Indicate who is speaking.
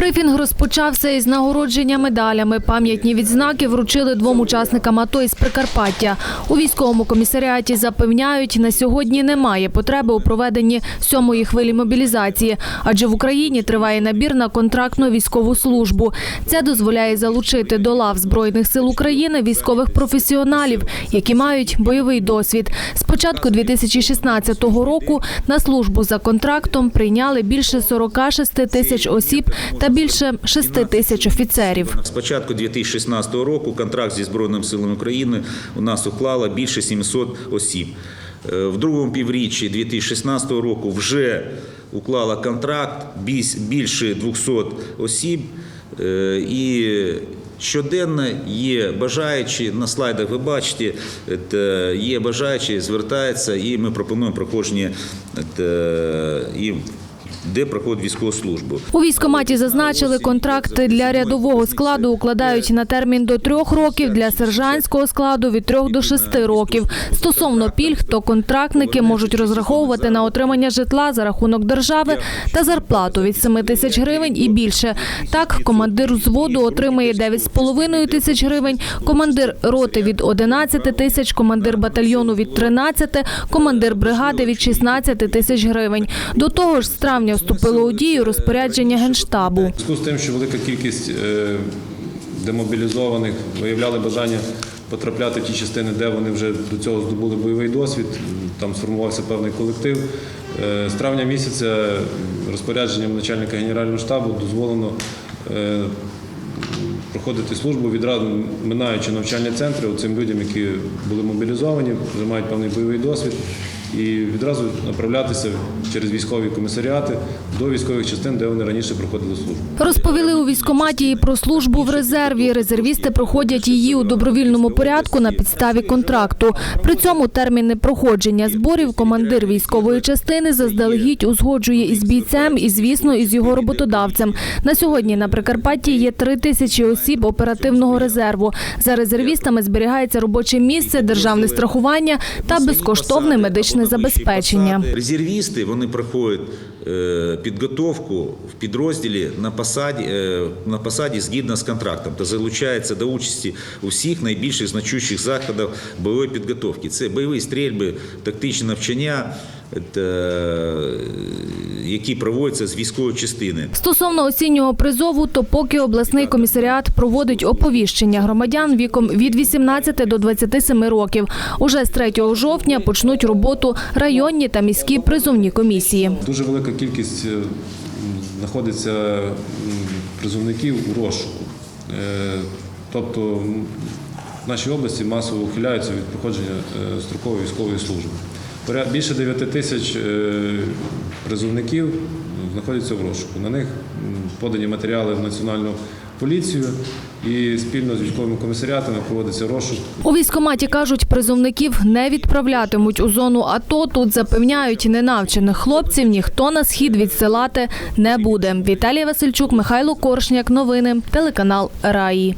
Speaker 1: Брифінг розпочався із нагородження медалями. Пам'ятні відзнаки вручили двом учасникам АТО із Прикарпаття. У військовому комісаріаті запевняють, на сьогодні немає потреби у проведенні сьомої хвилі мобілізації, адже в Україні триває набір на контрактну військову службу. Це дозволяє залучити до лав Збройних сил України військових професіоналів, які мають бойовий досвід. З початку 2016 року на службу за контрактом прийняли більше 46 тисяч осіб та більше 6 тисяч офіцерів.
Speaker 2: З початку 2016 року контракт зі Збройними силами України у нас уклало більше 700 осіб. Е, В другому півріччі 2016 року вже уклало контракт більше 200 осіб. Е, І щоденно є бажаючі, на слайдах ви бачите, є бажаючі, звертаються, і ми пропонуємо проходження їм, де проходить військову службу.
Speaker 1: У військкоматі зазначили, контракти для рядового складу укладають на термін до трьох років, для сержантського складу від трьох до шести років. Стосовно пільг, то контрактники можуть розраховувати на отримання житла за рахунок держави та зарплату від 7 тисяч гривень і більше. Так, командир взводу отримає 9,5 тисяч гривень, командир роти від 11 тисяч, командир батальйону від 13, командир бригади від 16 тисяч гривень. До того ж, з травня вступило у дію розпорядження генштабу.
Speaker 3: Зв'язку з тим, що велика кількість е, демобілізованих виявляли бажання потрапляти в ті частини, де вони вже до цього здобули бойовий досвід, там сформувався певний колектив. Е, З травня місяця розпорядженням начальника Генерального штабу дозволено е, проходити службу відразу минаючи навчальні центри цим людям, які були мобілізовані, вже мають певний бойовий досвід, і відразу направлятися через військові комісаріати до військових частин, де вони раніше проходили службу.
Speaker 1: Розповіли у військкоматі і про службу в резерві. Резервісти проходять її у добровільному порядку на підставі контракту. При цьому терміни проходження зборів командир військової частини заздалегідь узгоджує із бійцем і, звісно, із його роботодавцем. На сьогодні на Прикарпатті є три тисячі осіб оперативного резерву. За резервістами зберігається робоче місце, державне страхування та безкоштовне медичне забезпечення.
Speaker 2: Резервісти вони проходять е, підготовку в підрозділі на посаді, е, на посаді згідно з контрактом та залучаються до участі у всіх найбільших значущих заходів бойової підготовки. Це бойові стрільби, тактичні навчання, які проводяться з військової частини.
Speaker 1: Стосовно осіннього призову, то поки обласний комісаріат проводить оповіщення громадян віком від 18 до 27 років. Уже з 3 жовтня почнуть роботу районні та міські призовні комісії.
Speaker 3: Дуже велика кількість е, знаходиться призовників у розшуку. Е, Тобто в нашій області масово ухиляються від проходження е, строкової військової служби. Більше 9 тисяч е, призовників знаходяться в розшуку. На них подані матеріали в національну поліцію і спільно з військовими комісаріатами проводиться розшук
Speaker 1: У військкоматі кажуть, призовників не відправлятимуть у зону АТО. Тут запевняють, ненавчених хлопців ніхто на схід відсилати не буде. Віталій Васильчук, Михайло Коршняк. Новини. Телеканал Раї.